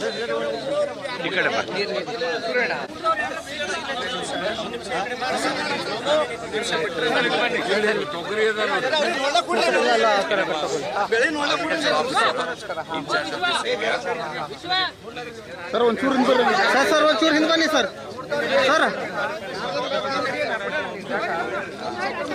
ಈ ಕಡೆ ಸರ್ ಒಂಚೂರು ಹಿಂದೆ ಬನ್ನಿ. ಸರ್ ಸರ್ ಒಂಚೂರು ಹಿಂದೆ ಬನ್ನಿ ಸರ್. ಸರ್.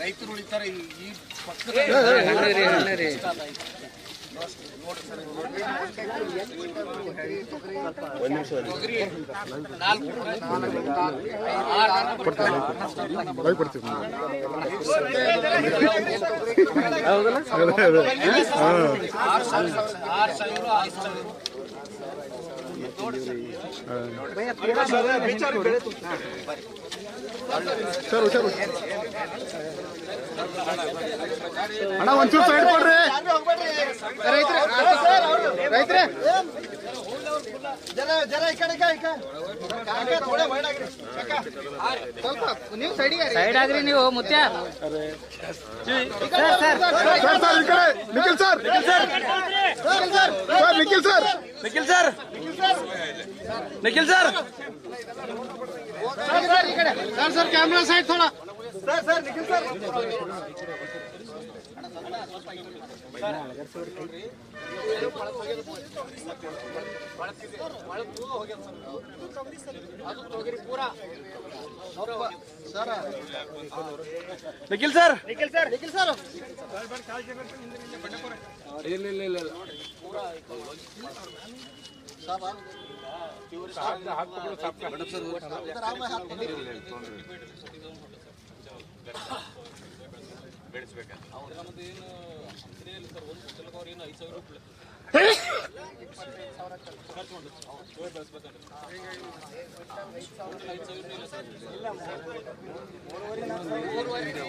ರೈತರು ಉಳಿತಾರೆ ಈ ಈ ಪಕ್ಕದ ಬಾಯ್ ಕೊಡ್ತೀವಿ ಆರು ಸಾವಿರ ಆರು ಸಾವಿರ ಸರ್ ಹುಷಾರು ಅಣ್ಣ ಒಂಚೂರು ಸೈಡ್ ಕೊಡ್ರಿ. ರೈತ್ರೆ ಈ ಕಡೆ ಸ್ವಲ್ಪ ನೀವು ಸೈಡಿಗೆ ಸೈಡ್ ಆಗ್ರಿ ನೀವು ಮುತ್ಯ. Sir sir. ಈ ಕಡೆ. Nikhil sir. Sir. Sir Nikhil sir. Nikhil sir. Nikhil sir. Sir. Sir sir camera side ಥೋड़ा sir sir Nikhil sir Nikhil sir. Nikhil sir. Nikhil sir. ಇಲ್ಲ ಇಲ್ಲ ಇಲ್ಲ. ಹೌದು ಅಷ್ಟೇ ಸರ್ ಅಷ್ಟೇ ನೀವು ಏನ್ರ ಹೋಗಿ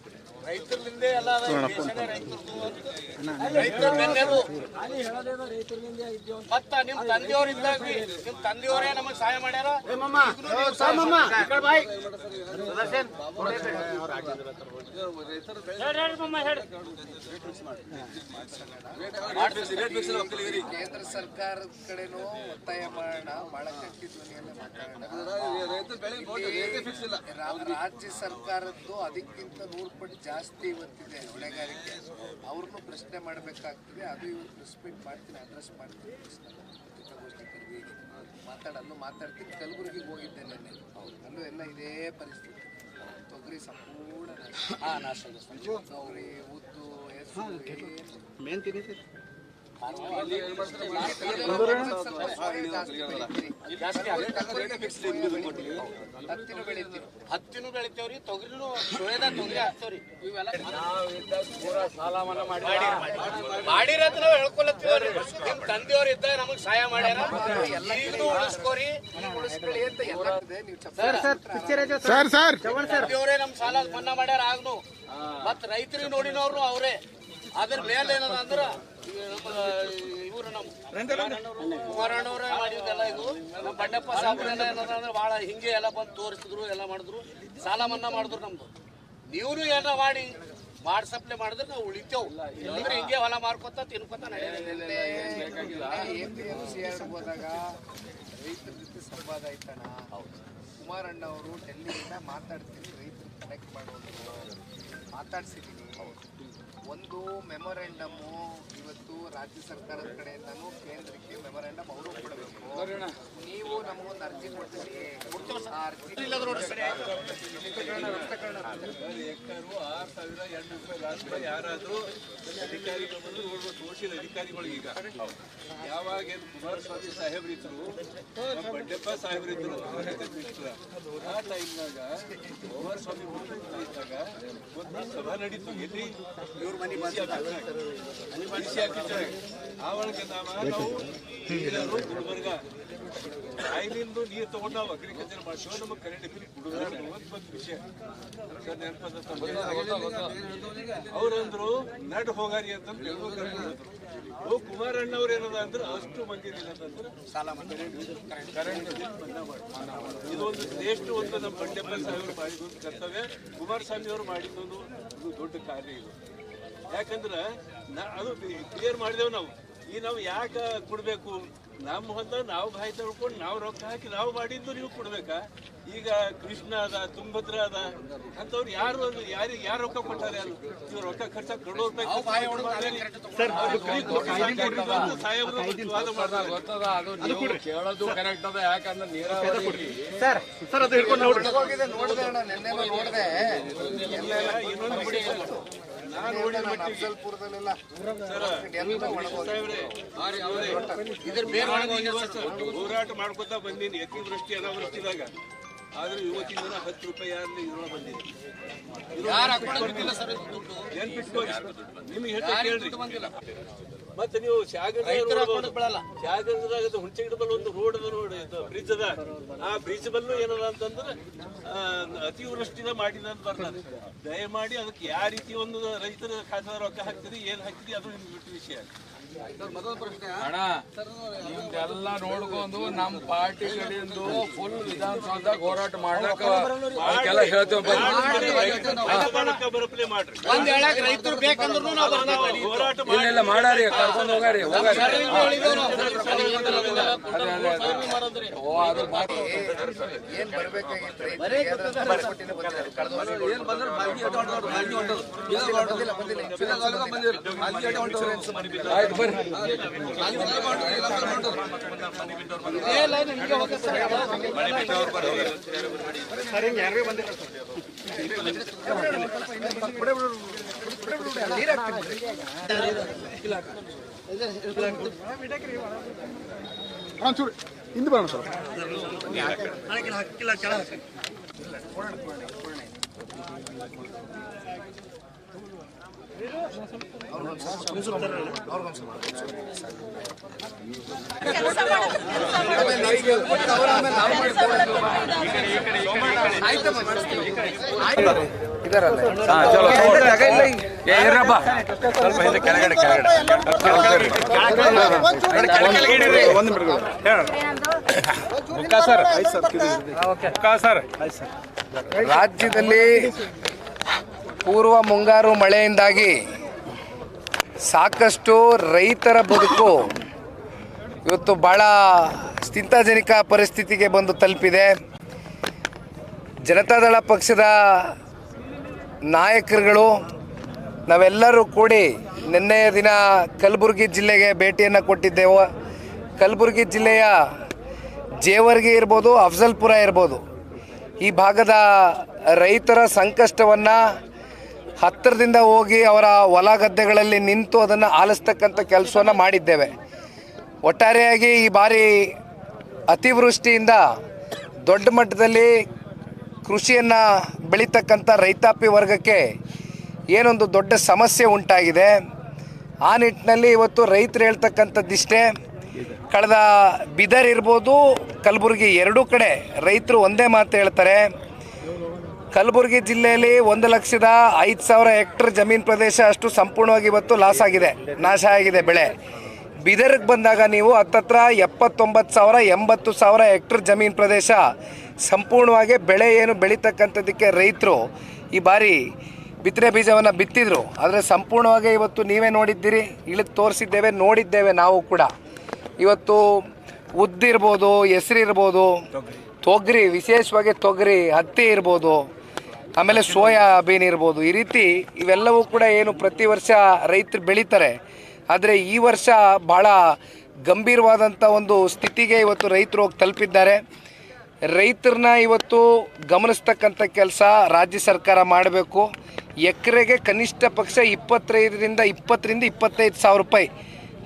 ಎಲ್ಲ ರೈತರ ಬೆನ್ನೆಲು ಮತ್ತ ನಿಮ್ ತಂದೆಯವ್ರ ಇದ್ದಾಗ ನಿಮ್ ತಂದೆಯವರೇ ನಮಗ್ ಸಹಾಯ ಮಾಡ್ಯಾರ? ಕೇಂದ್ರ ಸರ್ಕಾರ ಕಡೆನೂ ಒತ್ತಾಯ ಮಾಡೋಣ. ಬಹಳ ಕಟ್ಟಿ ಧ್ವನಿಯನ್ನು ಮಾತಾಡೋಣ. ರಾಜ್ಯ ಸರ್ಕಾರದ್ದು ಅದಕ್ಕಿಂತ ನೂರು ಪಟ್ಟು ಜಾಸ್ತಿ ಇವತ್ತಿದೆ ಹೊಣೆಗಾರಿಕೆ. ಅವ್ರನ್ನೂ ಪ್ರಶ್ನೆ ಮಾಡಬೇಕಾಗ್ತದೆ ಅದು ಇವತ್ತು ಪ್ರೆಸ್ ಮೀಟ್ ಮಾಡ್ತೀನಿ ಅಡ್ರೆಸ್ ಮಾಡ್ತೀನಿ. ಪತ್ರಿಕಾಗೋಷ್ಠಿ ಕರೆದಿ ಮಾತಾಡಲ್ಲೂ ಮಾತಾಡ್ತೀನಿ ಕಲಬುರಗಿಗೆ ಹೋಗಿದ್ದೆ ನಾನು ಅಲ್ಲೂ ಎಲ್ಲ ಇದೇ ಪರಿಸ್ಥಿತಿ. ತೊಗರಿ ಸಂಪೂರ್ಣ. ತೊಗರಿ ಉದ್ದು ಹೆಸರು ಏನು? ಮೇನ್ ತಿನ್ನಿಸಿ. ಜಾಸ್ತಿ. ಹತ್ತಿನ ಬೆಳಿತೀವಿ. ಹತ್ತಿನೂ ಬೆಳಿತೇವ್ರಿ ತೊಗರಿನೂ ಸುಳ್ಯದ ತೊಗರಿ ಹಾಕ್ತೇವ್ರಿ ಇವೆಲ್ಲ ಮಾಡಿರೋದ್ ನಾವು ಹೇಳ್ಕೊಳತ್ತೀವ್ರಿ ನಿಮ್ ತಂದೆಯವ್ರು ಇದ್ದಾಗ ನಮಗ್ ಸಹಾಯ ಮಾಡ್ಯಾರ. ಈಗಲೂ ಉಳಿಸ್ಕೋರಿ. ಉಳಿಸ್ಕೊಳ್ಳಿ ಅಂತ ಎಲ್ಲ ಇದೆ ನೀವು ಚಪ್ಪ ಸರ್ ಸರ್. ತಂದೆಯವರೇ ನಮ್ ಸಾಲ ಮನ್ನಾ ಮಾಡ್ಯಾರ ಆಗ್ನು. ಮತ್ ರೈತರಿಗೆ ನೋಡಿನವ್ರು ಅವರೇ. ಅದ್ರ ಮೇಲೆ ಏನದ ಅಂದ್ರ ಇವ್ರು ನಮ್ ಕುಮಾರಣ್ಣವ್ರೆ ಮಾಡಿದ್ದೆಲ್ಲ ಇದು. ನಮ್ಮ ಬಂಡಪ್ಪ ಸಾಹೇಬ್ರೆಲ್ಲ ಏನದ ಅಂದ್ರೆ ಬಹಳ ಹಿಂಗೆ ಎಲ್ಲ ಬಂದು ತೋರಿಸಿದ್ರು ಎಲ್ಲ ಮಾಡಿದ್ರು. ಸಾಲ ಮನ್ನಾ ಮಾಡಿದ್ರು ನಮ್ದು. ನೀವು ಏನೋ ಮಾಡಿ ಮಾಡ್ಸಪ್ಲೆ ಮಾಡಿದ್ರೆ ನಾವು ಉಳಿತೇವ್. ಇಲ್ಲಾಂದ್ರೆ ಹಿಂಗೆ ಹೊಲ ಮಾರ್ಕೊತ ತಿನ್ಕೊತ ಹೋದಾಗ ರೈತರ ಜೊತೆ ಸಂವಾದ ಆಯ್ತಣ್ಣ ಕುಮಾರಣ್ಣ ಅವರು ಡೆಲ್ಲಿಯಿಂದ ಮಾತಾಡ್ತೀನಿ. ರೈತರು ಕನೆಕ್ಟ್ ಮಾಡೋದು. ಮಾತಾಡ್ಸಿದ್ದೀನಿ. ಒಂದು ಮೆಮೊರೆಂಡಮು ಇವತ್ತು ರಾಜ್ಯ ಸರ್ಕಾರದ ಕಡೆಯಿಂದನು ಕೇಂದ್ರಕ್ಕೆ ಮೆಮೊರೆಂಡಮ್ ಅವರು ಕೊಡಬೇಕು. ನೀವು ನಮಗೊಂದು ಅರ್ಜಿ ಕೊಡ್ತೀರಿ. ಆ ಅರ್ಜಿ ಎಕರು ಆರು ಸಾವಿರ ಎರಡು ರೂಪಾಯಿ ಲಾಸ್ಟ್ ಯಾರಾದರೂ ಅಧಿಕಾರಿಗಳು ಬಂದು ನೋಡ್ಬೋದು ತೋರಿಸಿದ ಅಧಿಕಾರಿಗಳಿಗೆ ಈಗ ಯಾವಾಗ ಏನು ಕುಮಾರಸ್ವಾಮಿ ಸಾಹೇಬ್ರಿದ್ರು ಬಂಡೆಪ್ಪ ಸಾಹೇಬ್ರಿದ್ರು ಆ ಟೈಮ್ನಾಗ ಕುಮಾರಸ್ವಾಮಿ ಇದ್ದಾಗ ಒಂದು ಸಭಾ ನಡೀತು ಎಲ್ಲಿ ಇವ್ರ ಮನೆ ಆ ಒಳಗೆ ಬಾಯಿಲಿಂದ ನೀರು ತಗೊಂಡು ನಾವು ಅಗ್ರಿಕಲ್ಚರ್ ಮಾಡ್ತೀವಿ ನಮಗೆ ಕರೆಂಟ್ ಬಿಲ್ ಕುಡಿದ್ರೆ ಒಂದು ವಿಷಯ. ಸರ್ ನೆನಪದ ಅವ್ರಂದ್ರು ನಡ್ ಹೋಗಾರಿ ಅಂತ. ಓ ಕುಮಾರಣ್ಣ ಅವ್ರು ಏನದ ಅಂದ್ರೆ ಅಷ್ಟು ಮಂದಿ ಅಂತಂದ್ರೆ. ಸಾಲ ಕರೆಂಟ್ ಬಿಲ್ ಮನ್ನಾ ಮಾಡಿ. ಇದು ಒಂದು ಶ್ರೇಷ್ಠ ಒಂದು ನಮ್ಮ ಬಂಡೆಪ್ಪ ಸಾಹೇಬರು ಮಾಡಿದ್ದು ಕರ್ತವ್ಯ. ಕುಮಾರಸ್ವಾಮಿ ಅವರು ಮಾಡಿದ್ದೊಂದು ಇದು ದೊಡ್ಡ ಕಾರ್ಯ ಇದು. ಯಾಕಂದ್ರೆ ಅದು ಕ್ಲಿಯರ್ ಮಾಡಿದೆವು ನಾವು. ಈ ನಾವು ಯಾಕೆ ಕೊಡಬೇಕು? ನಮ್ಮ ಹೊಲ ನಾವು ಬಾಯಿ ತಳ್ಕೊಂಡು ನಾವು ರೊಕ್ಕ ಹಾಕಿ ನಾವು ಮಾಡಿದ್ದು ನೀವು ಕೊಡ್ಬೇಕಾ? ಈಗ ಕೃಷ್ಣ ಅದ ತುಂಗಭದ್ರ ಅದ ಅಂತವ್ರು ಯಾರು ಅದು ಯಾರಿಗೆ ಯಾರು ರೊಕ್ಕ ಕೊಟ್ಟಾರೆ ಯಾರು ಇವ್ರು ರೊಕ್ಕ ಖರ್ಚ ಕರೋಡ್ ರೂಪಾಯಿ ಸಾಹೇಬರು ವಾದ ಮಾಡ್ತಾರೆ. ಗೊತ್ತದ? ಅದು ನೀವು ಕೇಳೋದು ಕರೆಕ್ಟ್ ಅದ ಯಾಕಂದ್ರೆ ನೀರಾವರಿ ಹೋಗಿದೆ ಅದು ಅಣ್ಣ ನೋಡಿದೆ. ನೋಡಿದೆ ಇನ್ನೊಂದು ಬಿಡಿ ಹೋರಾಟ ಮಾಡ್ಕೊತಾ ಬಂದೀನಿ ಅತಿವೃಷ್ಟಿ ಅನಾವೃಷ್ಟಿದಾಗ. ಆದ್ರೆ ಇವತ್ತಿನ ದಿನ ಹತ್ತು ರೂಪಾಯಿ ಯಾರಲ್ಲಿ ಇರೋ ಬಂದಿದೆ. ನಿಮ್ಗೆ ಹೇಳ್ತಾ ಕೇಳ್ರಿ. ಮತ್ತೆ ನೀವು ರೈತರ ಹುಣಸೆ ಗಿಡ ಬಲ್ ಒಂದು ರೋಡ್ ಅದ ನೋಡಿ ಬ್ರಿಡ್ಜ್ ಅದ. ಆ ಬ್ರಿಡ್ಜ್ ಬಲ್ಲು ಏನದ ಅಂತಂದ್ರೆ ಅತಿವೃಷ್ಟಿನ ಮಾಡಿದ ಅಂತ ಬರ್ತಾರೆ. ದಯಮಾಡಿ ಅದಕ್ಕೆ ಯಾವ ರೀತಿ ಒಂದು ರೈತರ ಖಾಸಗಿ ರೊಕ್ಕ ಹಾಕ್ತೀರಿ ಏನ್ ಹಾಕ್ತೀರಿ ಅದು ನಿಮ್ಗೆ ಬಿಟ್ಟು ವಿಷಯ. ಅಣ್ಣ ನಿಮ್ದೆಲ್ಲ ನೋಡ್ಕೊಂಡು ನಮ್ಮ ಪಾರ್ಟಿ ಕಡೆಯಿಂದ ಫುಲ್ ವಿಧಾನಸೌಧದಾಗ ಹೋರಾಟ ಮಾಡ್ಲಕ್ಕೆಲ್ಲ ಅದಕ್ಕೆಲ್ಲ ಹೇಳ್ತೇವೆ ಮಾಡ್ರಿ ಇಲ್ಲ ಇಲ್ಲ ಕರ್ಕೊಂಡು ಹೋಗಾರಿ ಹೋಗಾರಿ ಓ ಅದು ಏನ್ ಬರ್ಬೇಕಾಗಿತ್ತು ಬಂದಿಲ್ಲ. ಆಯ್ತು ಬರ್ರಿ ಒಂಚೂರು ಹಿಂದೆ ಬರೋಣ ಸರ್ ಇಲ್ಲ ನಮಗೆ ಕೊಟ್ಟು ಇದಾರಲ್ಲ ಸ್ವಲ್ಪ ಹಿಂದೆ ಕೆಳಗಡೆ ಕೆಳಗಡೆ ಒಂದು ಬಿಡ್ಗಳು ರಾಜ್ಯದಲ್ಲಿ ಪೂರ್ವ ಮುಂಗಾರು ಮಳೆಯಿಂದಾಗಿ ಸಾಕಷ್ಟು ರೈತರ ಬದುಕು ಇವತ್ತು ಭಾಳ ಚಿಂತಾಜನಕ ಪರಿಸ್ಥಿತಿಗೆ ಬಂದು ತಲುಪಿದೆ. ಜನತಾದಳ ಪಕ್ಷದ ನಾಯಕರುಗಳು, ನಾವೆಲ್ಲರೂ ಕೂಡಿ ನಿನ್ನೆಯ ದಿನ ಕಲಬುರಗಿ ಜಿಲ್ಲೆಗೆ ಭೇಟಿಯನ್ನು ಕೊಟ್ಟಿದ್ದೆವು. ಕಲಬುರಗಿ ಜಿಲ್ಲೆಯ ಜೇವರ್ಗಿ ಇರ್ಬೋದು, ಅಫ್ಜಲ್ಪುರ ಇರ್ಬೋದು. ಈ ಭಾಗದ ರೈತರ ಸಂಕಷ್ಟವನ್ನು ಹತ್ತಿರದಿಂದ ಹೋಗಿ ಅವರ ಹೊಲ ಗದ್ದೆಗಳಲ್ಲಿ ನಿಂತು ಅದನ್ನು ಆಲಿಸ್ತಕ್ಕಂಥ ಕೆಲಸವನ್ನು ಮಾಡಿದ್ದೇವೆ. ಒಟ್ಟಾರೆಯಾಗಿ ಈ ಬಾರಿ ಅತಿವೃಷ್ಟಿಯಿಂದ ದೊಡ್ಡ ಮಟ್ಟದಲ್ಲಿ ಕೃಷಿಯನ್ನು ಬೆಳೀತಕ್ಕಂಥ ರೈತಾಪಿ ವರ್ಗಕ್ಕೆ ಏನೊಂದು ದೊಡ್ಡ ಸಮಸ್ಯೆ ಉಂಟಾಗಿದೆ. ಆ ನಿಟ್ಟಿನಲ್ಲಿ ಇವತ್ತು ರೈತರು ಹೇಳ್ತಕ್ಕಂಥದ್ದಿಷ್ಟೇ, ಕಳೆದ ಬಿದರ್ ಇರ್ಬೋದು, ಕಲಬುರಗಿ ಎರಡೂ ಕಡೆ ರೈತರು ಒಂದೇ ಮಾತು ಹೇಳ್ತಾರೆ. ಕಲಬುರಗಿ ಜಿಲ್ಲೆಯಲ್ಲಿ ಒಂದು ಲಕ್ಷದ ಐದು ಸಾವಿರ ಹೆಕ್ಟರ್ ಜಮೀನು ಪ್ರದೇಶ ಅಷ್ಟು ಸಂಪೂರ್ಣವಾಗಿ ಇವತ್ತು ಲಾಸ್ ಆಗಿದೆ, ನಾಶ ಆಗಿದೆ ಬೆಳೆ. ಬಿದರ್ಗೆ ಬಂದಾಗ ನೀವು ಹತ್ತತ್ರ ಎಪ್ಪತ್ತೊಂಬತ್ತು ಸಾವಿರ, ಎಂಬತ್ತು ಸಾವಿರ ಹೆಕ್ಟರ್ ಜಮೀನು ಪ್ರದೇಶ. ಸಂಪೂರ್ಣವಾಗಿ ಬೆಳೆ ಏನು ಬೆಳೀತಕ್ಕಂಥದ್ದಕ್ಕೆ ರೈತರು ಈ ಬಾರಿ ಬಿತ್ತನೆ ಬೀಜವನ್ನು ಬಿತ್ತಿದ್ರು. ಆದರೆ ಸಂಪೂರ್ಣವಾಗಿ ಇವತ್ತು ನೀವೇ ನೋಡಿದ್ದೀರಿ, ಇಳಿದು ತೋರಿಸಿದ್ದೇವೆ, ನೋಡಿದ್ದೇವೆ ನಾವು ಕೂಡ. ಇವತ್ತು ಉದ್ದಿರ್ಬೋದು, ಹೆಸರಿರ್ಬೋದು, ತೊಗರಿ. ವಿಶೇಷವಾಗಿ ತೊಗರಿ, ಹತ್ತಿ ಇರ್ಬೋದು. ಆಮೇಲೆ ಸೋಯಾಬೀನ್ ಇರ್ಬೋದು. ಈ ರೀತಿ ಇವೆಲ್ಲವೂ ಕೂಡ ಏನು ಪ್ರತಿ ವರ್ಷ ರೈತರು ಬೆಳೀತಾರೆ. ಆದರೆ ಈ ವರ್ಷ ಭಾಳ ಗಂಭೀರವಾದಂಥ ಒಂದು ಸ್ಥಿತಿಗೆ ಇವತ್ತು ರೈತರು ಹೋಗಿ ತಲುಪಿದ್ದಾರೆ. ರೈತರನ್ನ ಇವತ್ತು ಗಮನಿಸ್ತಕ್ಕಂಥ ಕೆಲಸ ರಾಜ್ಯ ಸರ್ಕಾರ ಮಾಡಬೇಕು. ಎಕರೆಗೆ ಕನಿಷ್ಠ ಪಕ್ಷ ಇಪ್ಪತ್ತೈದರಿಂದ ಇಪ್ಪತ್ತರಿಂದ ಇಪ್ಪತ್ತೈದು ಸಾವಿರ ರೂಪಾಯಿ.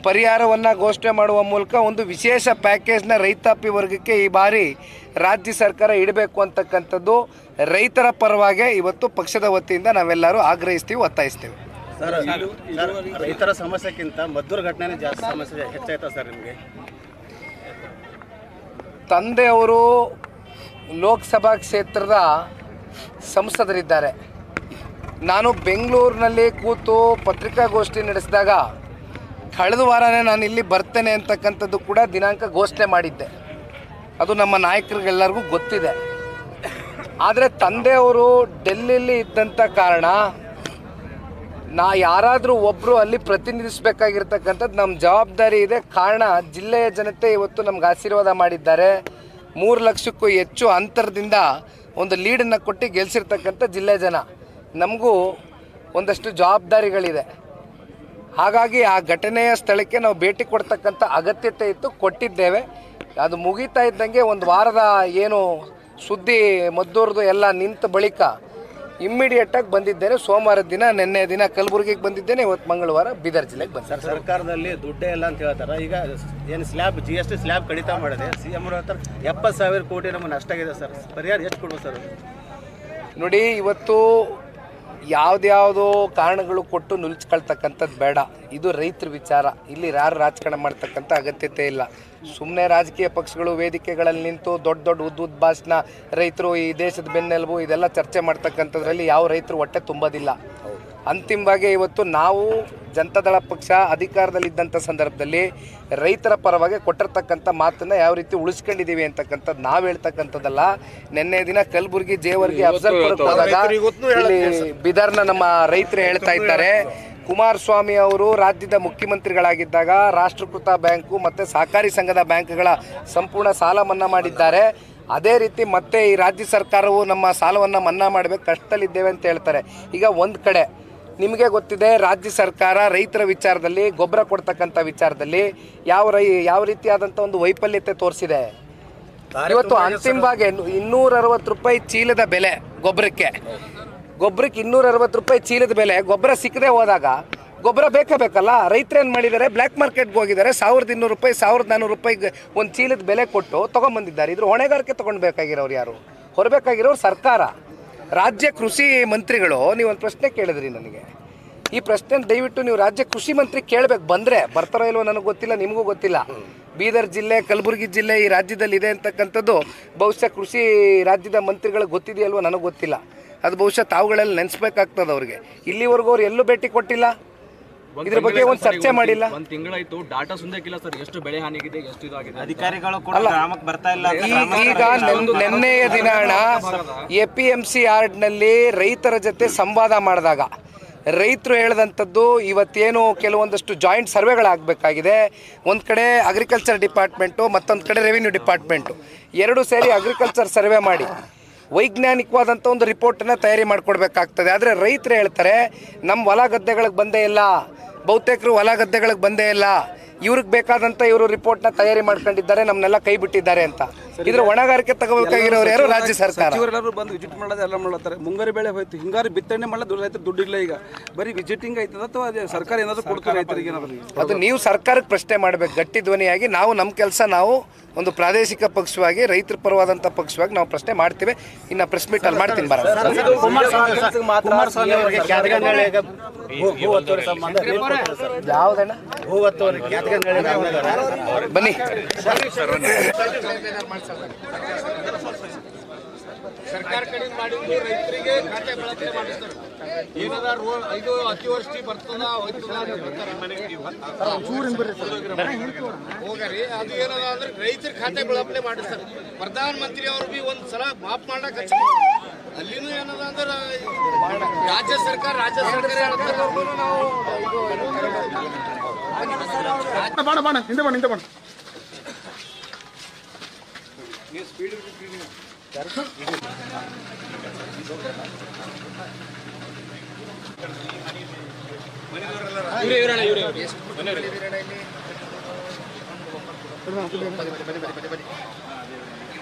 ಪರಿಹಾರವನ್ನು ಘೋಷಣೆ ಮಾಡುವ ಮೂಲಕ ಒಂದು ವಿಶೇಷ ಪ್ಯಾಕೇಜ್ನ ರೈತಾಪಿ ವರ್ಗಕ್ಕೆ ಈ ಬಾರಿ ರಾಜ್ಯ ಸರ್ಕಾರ ಇಡಬೇಕು ಅಂತಕ್ಕಂಥದ್ದು ರೈತರ ಪರವಾಗಿ ಇವತ್ತು ಪಕ್ಷದ ವತಿಯಿಂದ ನಾವೆಲ್ಲರೂ ಆಗ್ರಹಿಸ್ತೀವಿ ಒತ್ತಾಯಿಸ್ತೀವಿ. ಸರ್ ರೈತರ ಸಮಸ್ಯೆಗಿಂತ ಮದ್ದೂರು ಘಟನೆ ಜಾಸ್ತಿ ಸಮಸ್ಯೆ ಹೆಚ್ಚಾಯ್ತಾ ಸರ್ ನಿಮಗೆ? ತಂದೆಯವರು ಲೋಕಸಭಾ ಕ್ಷೇತ್ರದ ಸಂಸದರಿದ್ದಾರೆ. ನಾನು ಬೆಂಗಳೂರಿನಲ್ಲಿ ಕೂತು ಪತ್ರಿಕಾಗೋಷ್ಠಿ ನಡೆಸಿದಾಗ ಕಳೆದ ವಾರನೇ ನಾನು ಇಲ್ಲಿ ಬರ್ತೇನೆ ಅಂತಕ್ಕಂಥದ್ದು ಕೂಡ ದಿನಾಂಕ ಘೋಷಣೆ ಮಾಡಿದ್ದೆ. ಅದು ನಮ್ಮ ನಾಯಕರಿಗೆಲ್ಲರಿಗೂ ಗೊತ್ತಿದೆ. ಆದರೆ ತಂದೆಯವರು ಡೆಲ್ಲಿಲಿ ಇದ್ದಂಥ ಕಾರಣ ನಾ ಯಾರಾದರೂ ಒಬ್ಬರು ಅಲ್ಲಿ ಪ್ರತಿನಿಧಿಸಬೇಕಾಗಿರ್ತಕ್ಕಂಥದ್ದು ನಮ್ಮ ಜವಾಬ್ದಾರಿ ಇದೆ. ಕಾರಣ ಜಿಲ್ಲೆಯ ಜನತೆ ಇವತ್ತು ನಮ್ಗೆ ಆಶೀರ್ವಾದ ಮಾಡಿದ್ದಾರೆ. ಮೂರು ಲಕ್ಷಕ್ಕೂ ಹೆಚ್ಚು ಅಂತರದಿಂದ ಒಂದು ಲೀಡನ್ನು ಕೊಟ್ಟು ಗೆಲ್ಲಿಸಿರ್ತಕ್ಕಂಥ ಜಿಲ್ಲೆ ಜನ. ನಮಗೂ ಒಂದಷ್ಟು ಜವಾಬ್ದಾರಿಗಳಿದೆ. ಹಾಗಾಗಿ ಆ ಘಟನೆಯ ಸ್ಥಳಕ್ಕೆ ನಾವು ಭೇಟಿ ಕೊಡ್ತಕ್ಕಂಥ ಅಗತ್ಯತೆ ಇತ್ತು ಕೊಟ್ಟಿದ್ದೇವೆ. ಅದು ಮುಗೀತಾ ಇದ್ದಂಗೆ ಒಂದು ವಾರದ ಏನು ಸುದ್ದಿ ಮದ್ದೂರ್ದು ಎಲ್ಲ ನಿಂತ ಬಳಿಕ ಇಮ್ಮಿಡಿಯೇಟಾಗಿ ಬಂದಿದ್ದೇನೆ. ಸೋಮವಾರ ದಿನ ನಿನ್ನೆ ದಿನ ಕಲಬುರಗಿಗೆ ಬಂದಿದ್ದೇನೆ. ಇವತ್ತು ಮಂಗಳವಾರ ಬೀದರ್ ಜಿಲ್ಲೆಗೆ ಬಂದ ಸರ್ ಸರ್ಕಾರದಲ್ಲಿ ದುಡ್ಡೇ ಇಲ್ಲ ಅಂತ ಹೇಳ್ತಾರೆ. ಈಗ ಏನು slab G S T slab ಕಡಿತ ಮಾಡಿದೆ. ಸಿ ಎಂ ಹೇಳ್ತಾರೆ ಎಪ್ಪತ್ತು ಸಾವಿರ ಕೋಟಿ ನಮಗೆ ನಷ್ಟ ಆಗಿದೆ ಸರ್. ಪರಿಹಾರ ಎಷ್ಟು ಕೊಡ್ಬೋದು ಸರ್? ನೋಡಿ ಇವತ್ತು ಯಾವ್ದ್ಯಾವುದೋ ಕಾರಣಗಳು ಕೊಟ್ಟು ನುಲ್ಚ್ಕೊಳ್ತಕ್ಕಂಥದ್ದು ಬೇಡ. ಇದು ರೈತರ ವಿಚಾರ. ಇಲ್ಲಿ ಯಾರು ರಾಜಕಾರಣ ಮಾಡ್ತಕ್ಕಂಥ ಅಗತ್ಯತೆ ಇಲ್ಲ. ಸುಮ್ಮನೆ ರಾಜಕೀಯ ಪಕ್ಷಗಳು ವೇದಿಕೆಗಳಲ್ಲಿ ನಿಂತು ದೊಡ್ಡ ದೊಡ್ಡ ಉದ್ದುದ್ ಉದ್ದ ಭಾಷಣ ರೈತರು ಈ ದೇಶದ ಬೆನ್ನೆಲುಬು ಇದೆಲ್ಲ ಚರ್ಚೆ ಮಾಡ್ತಕ್ಕಂಥದ್ರಲ್ಲಿ ಯಾವ ರೈತರು ಹೊಟ್ಟೆ ತುಂಬೋದಿಲ್ಲ. ಅಂತಿಮವಾಗಿ ಇವತ್ತು ನಾವು ಜನತಾದಳ ಪಕ್ಷ ಅಧಿಕಾರದಲ್ಲಿದ್ದಂಥ ಸಂದರ್ಭದಲ್ಲಿ ರೈತರ ಪರವಾಗಿ ಕೊಟ್ಟಿರ್ತಕ್ಕಂಥ ಮಾತನ್ನ ಯಾವ ರೀತಿ ಉಳಿಸ್ಕೊಂಡಿದ್ದೀವಿ ಅಂತಕ್ಕಂಥದ್ದು ನಾವು ಹೇಳ್ತಕ್ಕಂಥದ್ದಲ್ಲ. ನಿನ್ನೆ ದಿನ ಕಲಬುರಗಿ ಜೇವರ್ಗಿ ಅಫ್ಜಲ್ ಹೋದಾಗ ಇಲ್ಲಿ ಬಿದರ್ನ ನಮ್ಮ ರೈತರು ಹೇಳ್ತಾ ಇದ್ದಾರೆ. ಕುಮಾರಸ್ವಾಮಿ ಅವರು ರಾಜ್ಯದ ಮುಖ್ಯಮಂತ್ರಿಗಳಾಗಿದ್ದಾಗ ರಾಷ್ಟ್ರೀಕೃತ ಬ್ಯಾಂಕು ಮತ್ತು ಸಹಕಾರಿ ಸಂಘದ ಬ್ಯಾಂಕ್ಗಳ ಸಂಪೂರ್ಣ ಸಾಲ ಮನ್ನಾ ಮಾಡಿದ್ದಾರೆ. ಅದೇ ರೀತಿ ಮತ್ತೆ ಈ ರಾಜ್ಯ ಸರ್ಕಾರವು ನಮ್ಮ ಸಾಲವನ್ನು ಮನ್ನಾ ಮಾಡಬೇಕು ಕಷ್ಟದಲ್ಲಿದ್ದೇವೆ ಅಂತ ಹೇಳ್ತಾರೆ. ಈಗ ಒಂದು ಕಡೆ ನಿಮಗೆ ಗೊತ್ತಿದೆ ರಾಜ್ಯ ಸರ್ಕಾರ ರೈತರ ವಿಚಾರದಲ್ಲಿ ಗೊಬ್ಬರ ಕೊಡ್ತಕ್ಕಂಥ ವಿಚಾರದಲ್ಲಿ ಯಾವ ರೈ ಯಾವ ರೀತಿಯಾದಂಥ ಒಂದು ವೈಫಲ್ಯತೆ ತೋರಿಸಿದೆ. ಇವತ್ತು ಅಂತಿಮವಾಗಿ ಇನ್ನೂರ ಅರವತ್ತು ರೂಪಾಯಿ ಚೀಲದ ಬೆಲೆ ಗೊಬ್ಬರಕ್ಕೆ. ಗೊಬ್ಬರಕ್ಕೆ ಇನ್ನೂರ ಅರವತ್ತು ರೂಪಾಯಿ ಚೀಲದ ಬೆಲೆ ಗೊಬ್ಬರ ಸಿಕ್ಕದೆ ಹೋದಾಗ ಗೊಬ್ಬರ ಬೇಕೇ ಬೇಕಲ್ಲ? ರೈತರು ಏನು ಮಾಡಿದ್ದಾರೆ? ಬ್ಲ್ಯಾಕ್ ಮಾರ್ಕೆಟ್ಗೆ ಹೋಗಿದ್ದಾರೆ ಸಾವಿರದ ಇನ್ನೂರು ರೂಪಾಯಿ ಸಾವಿರದ ನಾನ್ನೂರು ರೂಪಾಯಿಗೆ ಒಂದು ಚೀಲದ ಬೆಲೆ ಕೊಟ್ಟು ತೊಗೊಂಬಂದಿದ್ದಾರೆ. ಇದ್ರ ಹೊಣೆಗಾರಿಕೆ ತೊಗೊಳ್ಬೇಕಾಗಿರೋರು ಯಾರು? ಹೊರಬೇಕಾಗಿರೋರು ಸರ್ಕಾರ. ರಾಜ್ಯ ಕೃಷಿ ಮಂತ್ರಿಗಳು, ನೀವು ಒಂದು ಪ್ರಶ್ನೆ ಕೇಳಿದ್ರಿ ನನಗೆ. ಈ ಪ್ರಶ್ನೆ ದಯವಿಟ್ಟು ನೀವು ರಾಜ್ಯ ಕೃಷಿ ಮಂತ್ರಿ ಕೇಳಬೇಕು. ಬಂದರೆ ಬರ್ತಾರೋ ಇಲ್ವೋ ನನಗೆ ಗೊತ್ತಿಲ್ಲ, ನಿಮಗೂ ಗೊತ್ತಿಲ್ಲ. ಬೀದರ್ ಜಿಲ್ಲೆ, ಕಲಬುರಗಿ ಜಿಲ್ಲೆ ಈ ರಾಜ್ಯದಲ್ಲಿ ಇದೆ ಅಂತಕ್ಕಂಥದ್ದು ಬಹುಶಃ ಕೃಷಿ ರಾಜ್ಯದ ಮಂತ್ರಿಗಳಿಗೆ ಗೊತ್ತಿದೆಯಲ್ವೋ ನನಗೆ ಗೊತ್ತಿಲ್ಲ. ಅದು ಬಹುಶಃ ತಾವುಗಳಲ್ಲಿ ನೆನೆಸ್ಬೇಕಾಗ್ತದೆ ಅವ್ರಿಗೆ. ಇಲ್ಲಿವರೆಗೂ ಅವ್ರು ಎಲ್ಲೂ ಭೇಟಿ ಕೊಟ್ಟಿಲ್ಲ. ಇದ್ರ ಬಗ್ಗೆ ಒಂದು ಚರ್ಚೆ ಮಾಡಿಲ್ಲ. ಒಂದ್ ತಿಂಗಳಾಯ್ತು ಡಾಟಾ ಸುಂದಕ್ಕಿಲ್ಲ ಸರ್ ಎಷ್ಟು ಬೆಳೆ ಹಾನಿಗಿದೆ ಎಷ್ಟು ಇದಾಗಿದೆ ಅಧಿಕಾರಿಗಳು ಕೂಡ ಗ್ರಾಮಕ್ಕೆ ಬರ್ತಾ ಇಲ್ಲ ಈಗ ನೆನ್- ನೆನ್ನೆಯ ದಿನ ಅಣ್ಣ ಎ ಪಿ ಎಂ ಸಿ ಯಾರ್ಡ್ನಲ್ಲಿ ರೈತರ ಜೊತೆ ಸಂವಾದ ಮಾಡಿದಾಗ ರೈತರು ಹೇಳಿದಂಥದ್ದು ಇವತ್ತೇನು ಕೆಲವೊಂದಷ್ಟು ಜಾಯಿಂಟ್ ಸರ್ವೆಗಳಾಗಬೇಕಾಗಿದೆ. ಒಂದು ಕಡೆ ಅಗ್ರಿಕಲ್ಚರ್ ಡಿಪಾರ್ಟ್ಮೆಂಟು ಮತ್ತೊಂದು ಕಡೆ ರೆವಿನ್ಯೂ ಡಿಪಾರ್ಟ್ಮೆಂಟು ಎರಡು ಸೇರಿ ಅಗ್ರಿಕಲ್ಚರ್ ಸರ್ವೆ ಮಾಡಿ. ವೈಜ್ಞಾನಿಕವಾದಂಥ ಒಂದು ರಿಪೋರ್ಟನ್ನು ತಯಾರಿ ಮಾಡಿಕೊಡ್ಬೇಕಾಗ್ತದೆ. ಆದರೆ ರೈತರು ಹೇಳ್ತಾರೆ ನಮ್ಮ ಹೊಲ ಗದ್ದೆಗಳಿಗೆ ಬಂದೇ ಇಲ್ಲ, ಬಹುತೇಕರು ಹೊಲ ಗದ್ದೆಗಳಿಗೆ ಬಂದೇ ಇಲ್ಲ. ಇವ್ರಿಗೆ ಬೇಕಾದಂಥ ಇವರು ರಿಪೋರ್ಟ್ನ ತಯಾರಿ ಮಾಡ್ಕೊಂಡಿದ್ದಾರೆ ನಮ್ಮನ್ನೆಲ್ಲ ಕೈ ಬಿಟ್ಟಿದ್ದಾರೆ ಅಂತ. ಇದ್ರ ಒಣಗಾರಿಕೆ ತಗೋಬೇಕಾಗಿರೋರು ಯಾರು ರಾಜ್ಯ ಸರ್ಕಾರ ಸಚಿವರೆಲ್ಲರೂ ಬಂದು ವಿಸಿಟ್ ಮಾಡೋದು ಎಲ್ಲ ಮಾಡ್ತಾರೆ ಮುಂಗಾರು ಬೆಳೆ ಹೋಯ್ತು ಹಿಂಗಾರು ಬಿತ್ತನೆ ಮಾಡಲ್ಲ ರೈತರು ದುಡ್ಡಿಲ್ಲ ಈಗ ಬರೀ ವಿಸಿಟಿಂಗ್ ಆಯ್ತದ ಅಥವಾ ಅದೇ ಸರ್ಕಾರ ಏನಾದರೂ ಕೊಡ್ತಾರೆ ರೈತರಿಗೆ ಏನಾದ್ರು ಅದು ನೀವು ಸರ್ಕಾರಕ್ಕೆ ಪ್ರಶ್ನೆ ಮಾಡಬೇಕು ಗಟ್ಟಿ ಧ್ವನಿಯಾಗಿ ನಾವು ನಮ್ಮ ಕೆಲಸ ನಾವು ಒಂದು ಪ್ರಾದೇಶಿಕ ಪಕ್ಷವಾಗಿ ರೈತರ ಪರವಾದಂಥ ಪಕ್ಷವಾಗಿ ನಾವು ಪ್ರಶ್ನೆ ಮಾಡ್ತೀವಿ ಇನ್ನು ಪ್ರೆಸ್ ಮೀಟ್ ಅಲ್ಲಿ ಮಾಡ್ತೀನಿ ಬರ. ಬನ್ನಿ ಸರ್ಕಾರ ಕಡೆ ಮಾಡಿದ್ರು ರೈತರಿಗೆ ಖಾತೆ ಬಳಕೆ ಮಾಡಿಸ್ತಾರೆ. ಏನದ ರೋಡ್ ಇದು ಅತಿವೃಷ್ಟಿ ಬರ್ತದ. ಹೋಗರಿ, ಅದು ಏನದ ಅಂದ್ರೆ ರೈತರ ಖಾತೆ ಬೆಳಪಣೆ ಮಾಡಿಸ್ತಾರೆ. ಪ್ರಧಾನ ಮಂತ್ರಿ ಅವ್ರು ಬಿ ಒಂದ್ ಸಲ ಮಾಫ್ ಮಾಡಕ್ ಅಲ್ಲಿನೂ ಏನದ ಅಂದ್ರೆ ರಾಜ್ಯ ಸರ್ಕಾರ ರಾಜ್ಯ ಸರ್ಕಾರ ನಾವು ಹಿಂದೆ ಬಾಣ ಹಿಂದೆ ಬಾಣ ಎಷ್ಟು ಕುಟುಂಬಗಳಿದ್ದೀರಣ್ಣ ಇಲ್ಲಿ ಬನ್ನಿ ಬನ್ನಿ ಬನ್ನಿ ಬನ್ನಿ ಬನ್ನಿ ನೀವು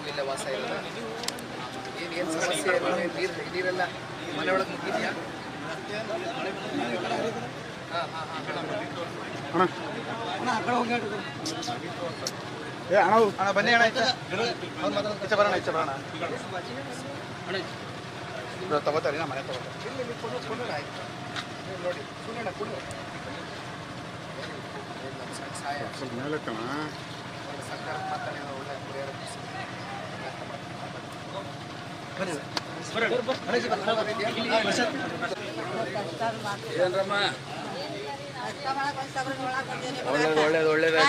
ಇಲ್ಲೇ ವಾಸ ಇರೋದ ಏನು ಏನು ಸಮಸ್ಯೆ ನೀರು ನೀರೆಲ್ಲ ಮನೆ ಒಳಗೆ ಮುಗಿದೆಯಾ ಹಾಂ ಹಾಂ ಹಾಂ ಏ ಅಣ್ಣ ಅಣ್ಣ ಬನ್ನಿ ಅಣ್ಣ ಈಚೆ ಈಚೆ ಬರೋಣ ಈಚೆ ಬರೋಣ. ತಗೋತಾರೆ ನಾ ಮನೆ ತಗೋತಾರೆ ನೋಡಿ ಕುಡೋಣ ಕುಡು ಸ್ವಲ್ಪ ಮೇಲೆ ಕಣ ಸರ್ಕಾರ ಮಾತಾಡಿದ್ರೆ ಒಳ್ಳೆ ಪರಿಹಾರ ಏನ್ರಮ್ಮ? ಒಳ್ಳೇದು ಒಳ್ಳೇದು ಒಳ್ಳೇದು